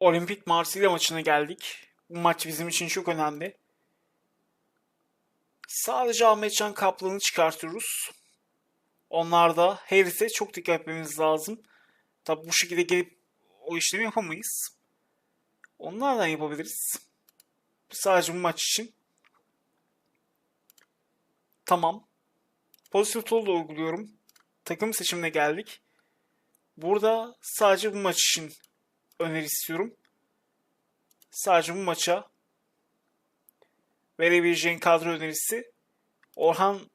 Olimpik Marsilya maçına geldik. Bu maç bizim için çok önemli. Sadece Ahmetcan Kaplan'ı çıkartıyoruz. Onlarda Harris'e çok dikkat etmemiz lazım. Tabi bu şekilde gelip o işlemi yapamayız. Onlardan yapabiliriz. Sadece bu maç için. Tamam. Pozitif tol da uyguluyorum. Takım seçimine geldik. Burada sadece bu maç için öneri istiyorum. Sadece bu maça verebileceğin kadro önerisi Orhan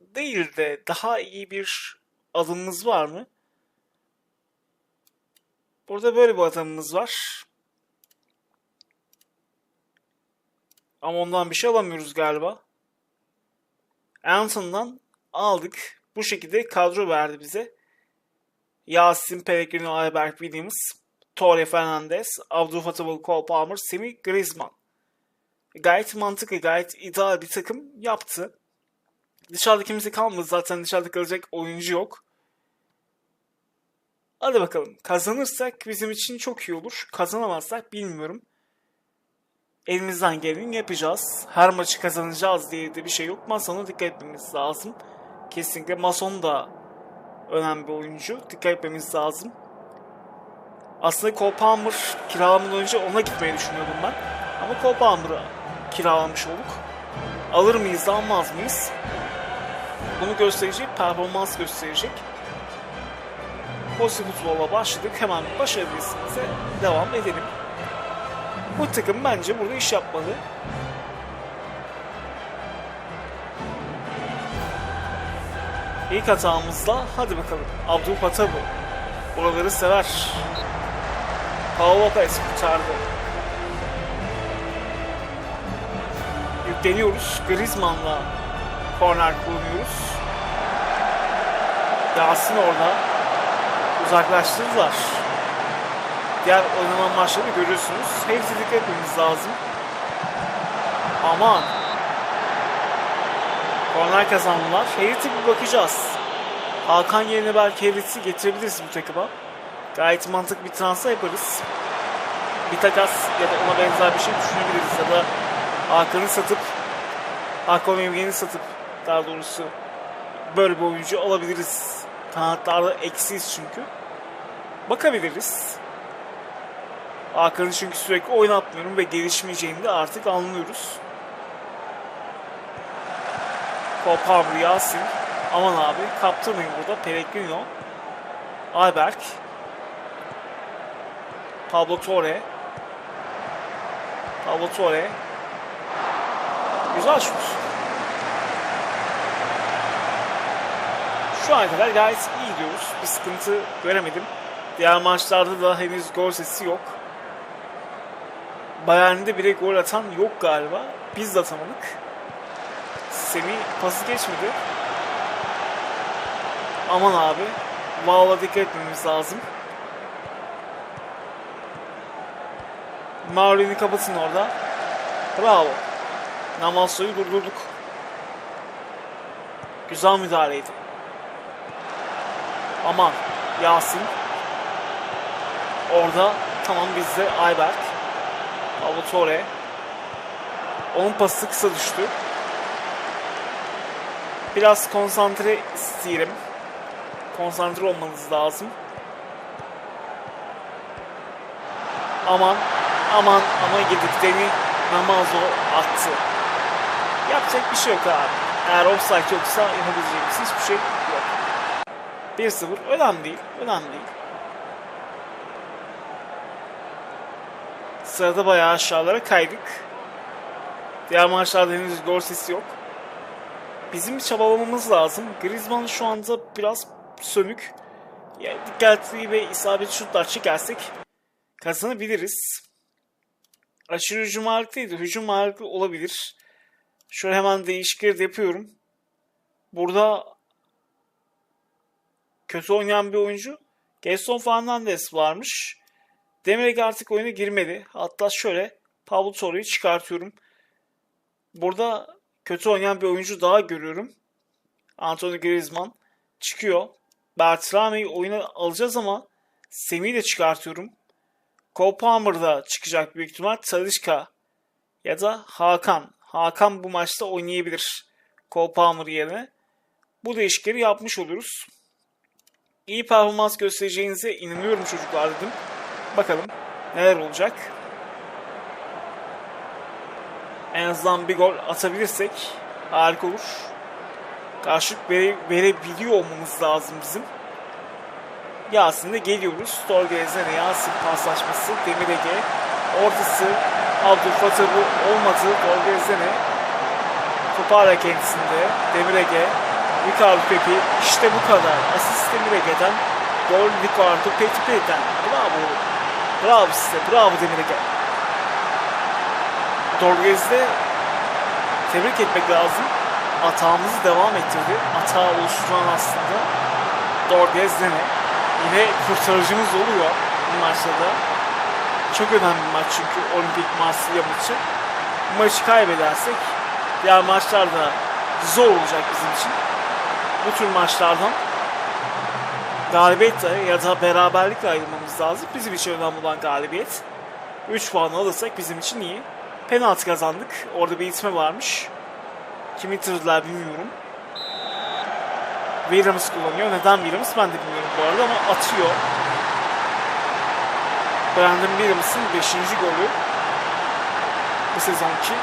değil de daha iyi bir adımımız var mı? Burada böyle bir adamımız var. Ama ondan bir şey alamıyoruz galiba. Anton'dan aldık. Bu şekilde kadro verdi bize. Yasin, Pellegrino, Albert Williams, Torre Fernandez, Abdülfatah Cole Palmer, Semih Griezmann. Gayet mantıklı, gayet ideal bir takım yaptı. Dışarıda kimse kalmadı. Zaten dışarıda kalacak oyuncu yok. Hadi bakalım. Kazanırsak bizim için çok iyi olur. Kazanamazsak bilmiyorum. Elimizden geleni yapacağız. Her maçı kazanacağız diye de bir şey yok. Mason'a dikkat etmemiz lazım. Kesinlikle Mason da önemli bir oyuncu. Dikkat etmemiz lazım. Aslında Cole Palmer kiralamadan önce ona gitmeyi düşünüyordum ben. Ama Cole Palmer'ı kiralamış olduk. Alır mıyız, almaz mıyız? Bunu gösterecek, performans gösterecek. Pozitif futbola başladık. Hemen başarabilirsinize devam edelim. Bu takım bence burada iş yapmalı. İlk hatamızla hadi bakalım. Abdülfatah bu. Buraları sever. Paul Lopez kurtardı. Yükleniyoruz. Griezmann'la korner kullanıyoruz. Yasin orada. Uzaklaştırdılar. Diğer oynanan maçları görüyorsunuz. Hepsi dikkat etmemiz lazım. Aman. Korner kazandılar. Herit'e bir bakacağız. Hakan yerine belki Herit'i getirebiliriz bu takıma. Gayet mantıklı bir transfer yaparız. Bir takas ya da ona benzer bir şey düşünebiliriz ya da Hakan'ı satıp Hakan Evgen'i satıp daha doğrusu böyle bir oyuncu alabiliriz. Kanatlarda eksiyiz çünkü. Bakabiliriz. Hakan'ı çünkü sürekli oynatmıyorum ve gelişmeyeceğini de artık anlıyoruz. Kopar Yasin. Aman abi kaptırmayın burada. Pellegrino. Alberk. Pablo Torre. Pablo Torre. Güzel şut. Şu ana kadar gayet iyi gidiyoruz. Bir sıkıntı göremedim. Diğer maçlarda da henüz gol sesi yok. Bayern'de bile gol atan yok galiba. Biz de atamadık. Semih pası geçmedi. Aman abi. Vallahi dikkat etmemiz lazım. Maurin'i kapatın orada. Bravo. Namasso'yu durdurduk. Güzel müdahaleydi. Aman. Yasin. Orada tamam bizde Ayberk. Pablo Torre. Onun pası kısa düştü. Biraz konsantre isteyelim. Konsantre olmanız lazım. Aman, aman ama yediklerini Namazo attı. Yapacak bir şey yok abi. Eğer offside yoksa yapabileceğimiz hiçbir şey yok. 1-0 önemli değil, önemli değil. Sırada bayağı aşağılara kaydık. Diğer maçlarda henüz gol sesi yok. Bizim çabalamamız lazım. Griezmann şu anda biraz sönük. Yani dikkatli ve isabetli şutlar çekersek kazanabiliriz. Aşırı hücum ağırlıklı değil de hücum ağırlıklı olabilir. Şöyle hemen değişiklikleri de yapıyorum. Burada kötü oynayan bir oyuncu Gelson Fernandez varmış. Demek artık oyuna girmedi. Hatta şöyle Pablo Torre'yi çıkartıyorum. Burada kötü oynayan bir oyuncu daha görüyorum. Anthony Griezmann çıkıyor. Bertrame'yi oyuna alacağız ama Semih'i de çıkartıyorum. Cole Palmer çıkacak büyük ihtimal. Talişka ya da Hakan. Hakan bu maçta oynayabilir. Cole Palmer yerine. Bu değişikleri yapmış oluruz. İyi performans göstereceğinize inanıyorum çocuklar dedim. Bakalım neler olacak. En azından bir gol atabilirsek harika olur. Karşılık vere, verebiliyor olmamız lazım bizim. Yasin'de geliyoruz. Torgez'e Yasin paslaşması. Demir Ege. Ortası Abdülfatah'ı olmadı. Torgez'e Toparla kendisinde. Demir Ege. Ricardo Pepi. İşte bu kadar. Asist Demir Ege'den. Gol Ricardo Pepi'den. Bravo. Bravo size. Bravo Demir Ege. Torgez'de tebrik etmek lazım. Atağımızı devam ettirdi. Atağı oluşturan aslında Dorgez Dene. Yine kurtarıcımız oluyor bu maçta da. Çok önemli bir maç çünkü Olimpik Marsilya maçı. Bu maçı kaybedersek diğer maçlar da zor olacak bizim için. Bu tür maçlardan galibiyetle ya da beraberlikle ayrılmamız lazım. Bizim için önemli olan galibiyet. 3 puan alırsak bizim için iyi. Penaltı kazandık. Orada bir itme varmış. Kim itirdiler bilmiyorum. Williams kullanıyor. Neden Williams ben de bilmiyorum bu arada ama atıyor. Brandon Williams'ın 5. golü bu sezonki.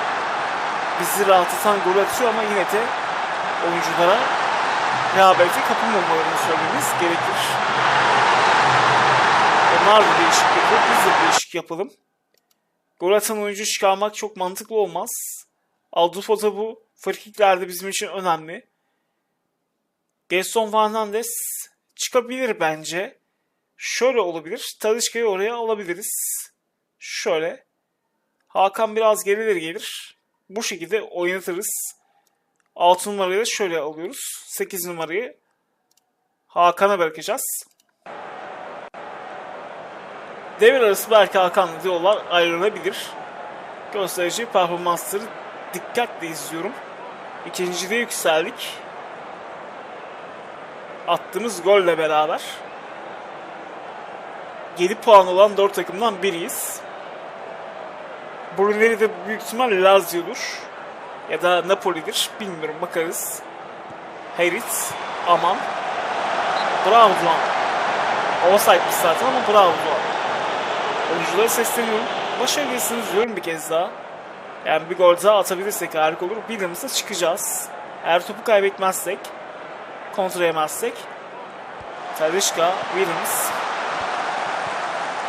Bizi rahatlatan gol atıyor ama yine de oyunculara rehavete kapılmamalarını söylememiz gerekir. Onlar da değişik yapıyor. Biz de değişik yapalım. Gol atan oyuncu çıkarmak çok mantıklı olmaz. Aldufota bu frikiklerde bizim için önemli. Gerson Fernandes çıkabilir bence. Şöyle olabilir. Talişka'yı oraya alabiliriz. Şöyle. Hakan biraz gerileri gelir. Bu şekilde oynatırız. 6 numarayı da şöyle alıyoruz. 8 numarayı Hakan'a bırakacağız. Devir arası belki Hakan'la diyorlar ayrılabilir. Gösterici performansları dikkatle izliyorum. İkincide yükseldik. Attığımız golle beraber 7 puan olan 4 takımdan biriyiz. Brunelli de büyük ihtimal Lazio'dur. Ya da Napoli'dir. Bilmiyorum bakarız. Herit. Aman. Bravo Duan. Offside'miş zaten ama bravo Duan. Oyunculara sesleniyorum. Başarılısınız diyorum bir kez daha. Yani bir gol daha atabilirsek harika olur. Williams'a çıkacağız. Eğer topu kaybetmezsek, kontrol yemezsek. Talişka, Williams.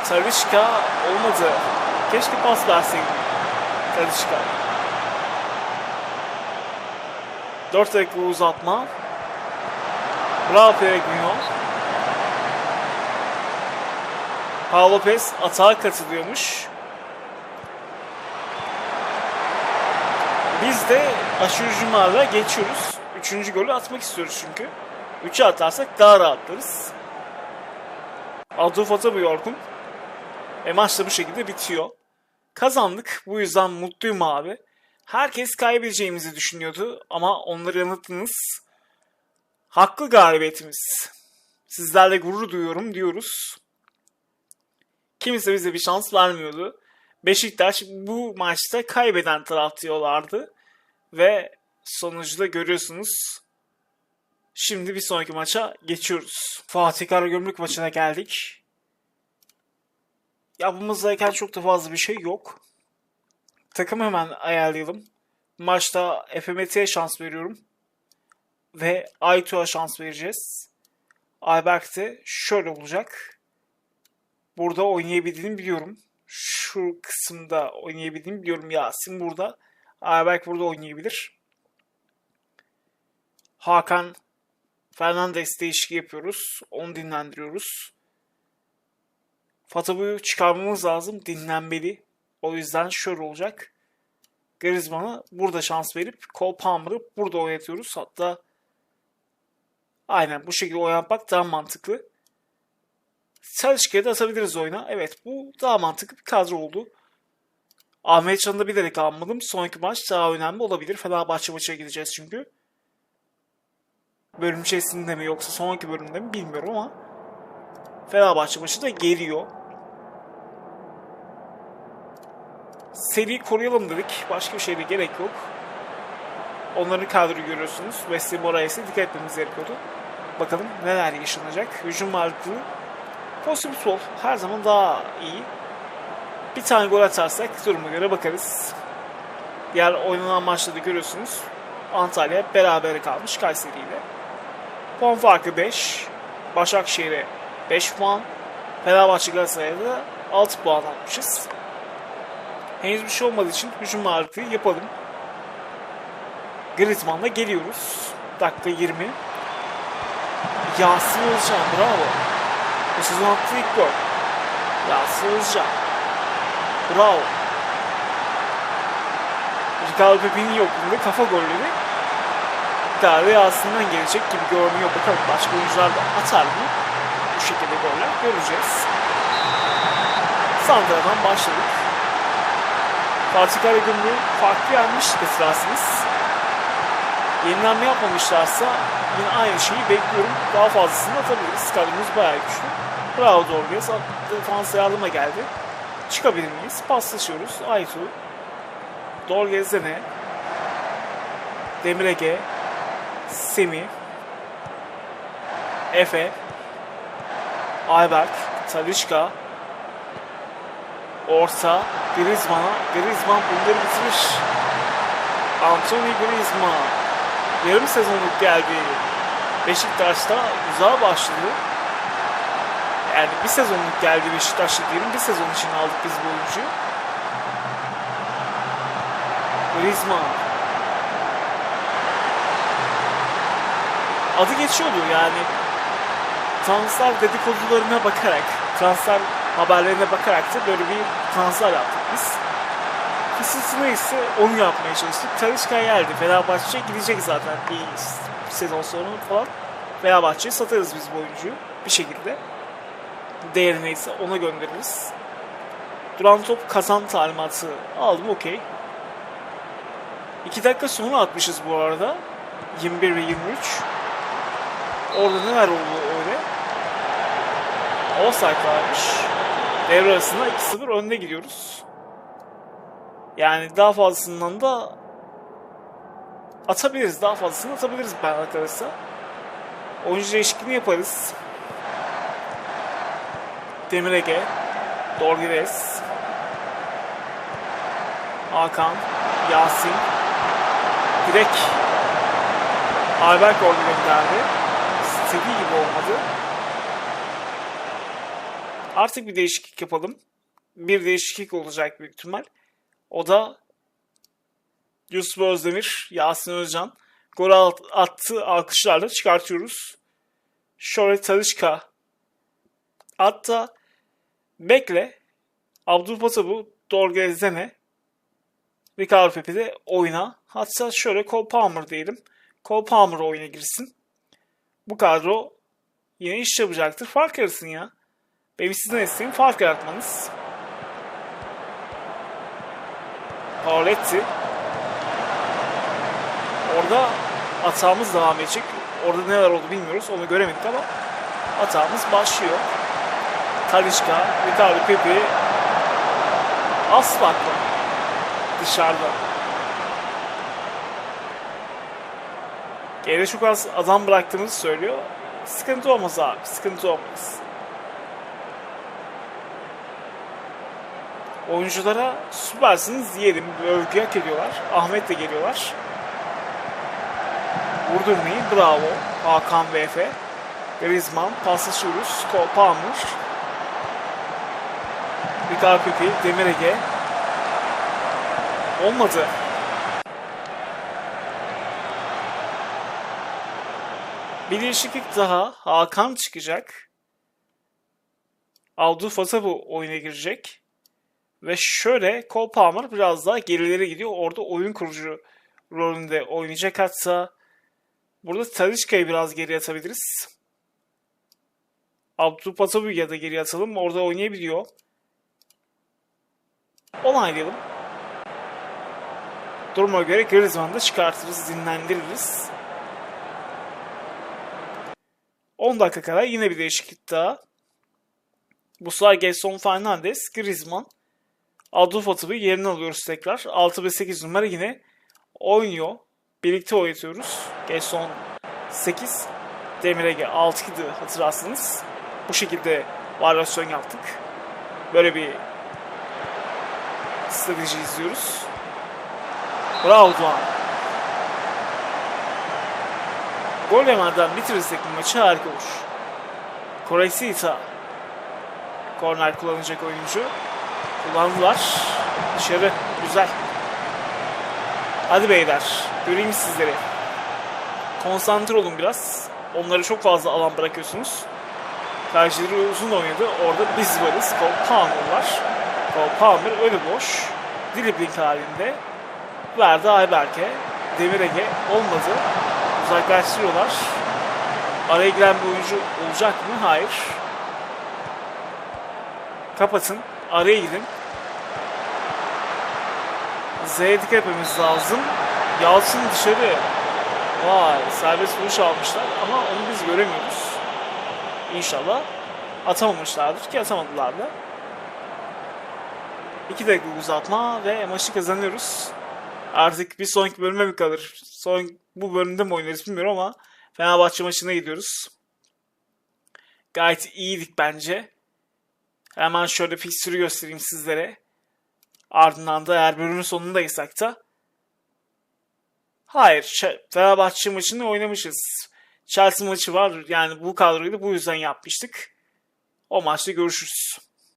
Talişka olmadı. Keşke pas verseydim. Talişka. 4 dakika uzatma. Bravo Peregrino. Paul Lopez atağa katılıyormuş. Biz de aşırı hücumlarla geçiyoruz. Üçüncü golü atmak istiyoruz çünkü. Üçü atarsak daha rahatlarız. Adolfo bu yorgun. E maç da bu şekilde bitiyor. Kazandık. Bu yüzden mutluyum abi. Herkes kaybedeceğimizi düşünüyordu ama onları yanıttınız. Haklı galibiyetimiz. Sizlerle gurur duyuyorum diyoruz. Kimse bize bir şans vermiyordu. Beşiktaş bu maçta kaybeden taraf diyorlardı. Ve sonucu da görüyorsunuz. Şimdi bir sonraki maça geçiyoruz. Fatih Karagümrük maçına geldik. Yapımızdayken çok da fazla bir şey yok. Takım hemen ayarlayalım. Maçta FMT'ye şans veriyorum. Ve Aytu'ya şans vereceğiz. Ayberk de şöyle olacak. Burada oynayabildiğini biliyorum. Şu kısımda oynayabildiğini biliyorum. Yasin burada. Ayberk burada oynayabilir. Hakan Fernandes değişikliği yapıyoruz. Onu dinlendiriyoruz. Fatabu'yu çıkarmamız lazım. Dinlenmeli. O yüzden şöyle olacak. Griezmann'a burada şans verip Cole Palmer'ı burada oynatıyoruz. Hatta aynen bu şekilde oynatmak daha mantıklı. Selçuk'a da atabiliriz oyuna. Evet bu daha mantıklı bir kadro oldu. Ahmet Can'ı da bilerek almadım. Sonraki maç daha önemli olabilir. Fenerbahçe maçına gideceğiz çünkü. Bölüm içerisinde mi yoksa sonraki bölümde mi bilmiyorum ama Fenerbahçe maçı da geliyor. seri koruyalım dedik. Başka bir şeye de gerek yok. Onların kadroyu görüyorsunuz. Wesley Moraes'e dikkat etmemiz gerekiyordu. Bakalım neler yaşanacak. Hücum ağırlıklı pozitif futbol her zaman daha iyi. Bir tane gol atarsak duruma göre bakarız. Diğer oynanan maçta görüyorsunuz. Antalya berabere kalmış Kayseri ile. Puan farkı 5. Başakşehir'e 5 puan. Fenerbahçe Galatasaray'a da 6 puan atmışız. Henüz bir şey olmadığı için hücum ağırlıklı yapalım. Griezmann'la geliyoruz. Dakika 20. Yasin Özcan bravo. Bu sezon attığı ilk gol. Yasin Özcan. Bravo. Ricardo Pepe'nin yokluğunda kafa golleri Ricardo Yasin'den gelecek gibi görünüyor. Bakalım başka oyuncular da atar mı? Bu şekilde goller göreceğiz. Sandra'dan başladık. Fatih Karagümrük farklı yenmiş itirazınız. Yenilenme yapmamışlarsa yine aynı şeyi bekliyorum. Daha fazlasını atabiliriz. Kadromuz bayağı güçlü. Bravo Dorges. Defansa yardıma geldi. Çıkabilir miyiz? Paslaşıyoruz. Aytu. Dorges'de ne? Demir Ege. Semi. Efe. Ayberk. Talişka. Orta. Griezmann'a. Griezmann bunları bitirir. Anthony Griezmann. Yarım sezonluk geldi. Beşiktaş'ta güzel başladı. Yani bir sezonluk geldi Beşiktaş'ta diyelim. Bir sezon için aldık biz bu oyuncuyu. Griezmann. Adı geçiyordu yani. Transfer dedikodularına bakarak, transfer haberlerine bakarak da böyle bir transfer yaptık biz. Kısıtlı ise onu yapmaya çalıştık. Talişka geldi. Fenerbahçe gidecek zaten bir sezon sonra falan. Fenerbahçe'ye satarız biz bu oyuncuyu bir şekilde. Değeri neyse ona göndeririz. Duran top kazan talimatı aldım okey. 2 dakika sonra atmışız bu arada. 21 ve 23. Orada neler oldu öyle? Offside varmış. Devre arasında 2-0 önde gidiyoruz. Yani daha fazlasından da atabiliriz. Daha fazlasını atabiliriz ben arkadaşlar. Oyuncu değişikliğini yaparız. Demir Ege. Dorgires. Hakan. Yasin. Direkt Ayberk orada gönderdi. İstediği gibi olmadı. Artık bir değişiklik yapalım. Bir değişiklik olacak büyük ihtimal. O da Yusuf Özdemir, Yasin Özcan. Gol attı alkışlarla çıkartıyoruz. Şöyle Talişka. Hatta Bekle, Abdülpatabu, Dorge Zene, Ricardo Pepe de oyuna. Hatta şöyle Cole Palmer diyelim. Cole Palmer oyuna girsin. Bu kadro yine iş yapacaktır. Fark yarasın ya. Benim sizden isteğim fark yaratmanız. Paoletti. Orada hatamız devam edecek. Orada neler oldu bilmiyoruz. Onu göremedik ama hatamız başlıyor. Talişka, Ricardo Pepe asla dışarıda. Geride çok az adam bıraktığımızı söylüyor. Sıkıntı olmaz abi, sıkıntı olmaz. Oyunculara süpersiniz diyelim. Bir övgü hak ediyorlar. Ahmet de geliyorlar. Vurdurmayı bravo. Hakan Efe. Griezmann paslaşıyoruz. Palmer. Ricardo Pepe, Demir Ege. Olmadı. Bir değişiklik daha. Hakan çıkacak. Abdul Fatabu oyuna girecek. Ve şöyle Cole Palmer biraz daha gerilere gidiyor. Orada oyun kurucu rolünde oynayacak. Hatta burada Talişka'yı biraz geri atabiliriz. Abdülpatabu'yu ya da geri atalım. Orada oynayabiliyor. Onaylayalım. Duruma göre Griezmann'ı da çıkartırız, dinlendiririz. 10 dakika kadar yine bir değişiklik daha. Bu sefer Gelson Fernandes, Griezmann, Adolf Atıb'ı yerine alıyoruz tekrar. 6 ve 8 numara yine oynuyor. Birlikte oynatıyoruz. Geç son 8. Demir Ege 6 idi hatırlarsınız. Bu şekilde varyasyon yaptık. Böyle bir strateji izliyoruz. Bravo Doğan. Gol yemeden bitirirsek bu maçı harika olur. Korey Sita. Korner kullanacak oyuncu. Kullandılar. Dışarı. Güzel. Hadi beyler. Göreyim sizleri. Konsantre olun biraz. Onlara çok fazla alan bırakıyorsunuz. Karşıları uzun oynadı. Orada biz varız. Cole Palmer var. Cole Palmer önü boş. Dribbling halinde. Verdi Ayberk'e. Demir Ege olmadı. Uzaklaştırıyorlar. Araya giren bir oyuncu olacak mı? Hayır. Kapatın. Araya gidin. Z'ye dikkat etmemiz lazım. Yalçın dışarı. Vay serbest vuruş almışlar ama onu biz göremiyoruz. İnşallah atamamışlardır ki atamadılar da. 2 dakika uzatma ve maçı kazanıyoruz. Artık bir sonraki bölüme mi kalır? Son, bu bölümde mi oynarız bilmiyorum ama Fenerbahçe maçına gidiyoruz. Gayet iyiydik bence. Hemen şöyle fikstürü göstereyim sizlere. Ardından da eğer bölümün sonundaysak da Hayır. Fenerbahçe maçını oynamışız. Chelsea maçı var. Yani bu kadroyu da bu yüzden yapmıştık. O maçta görüşürüz.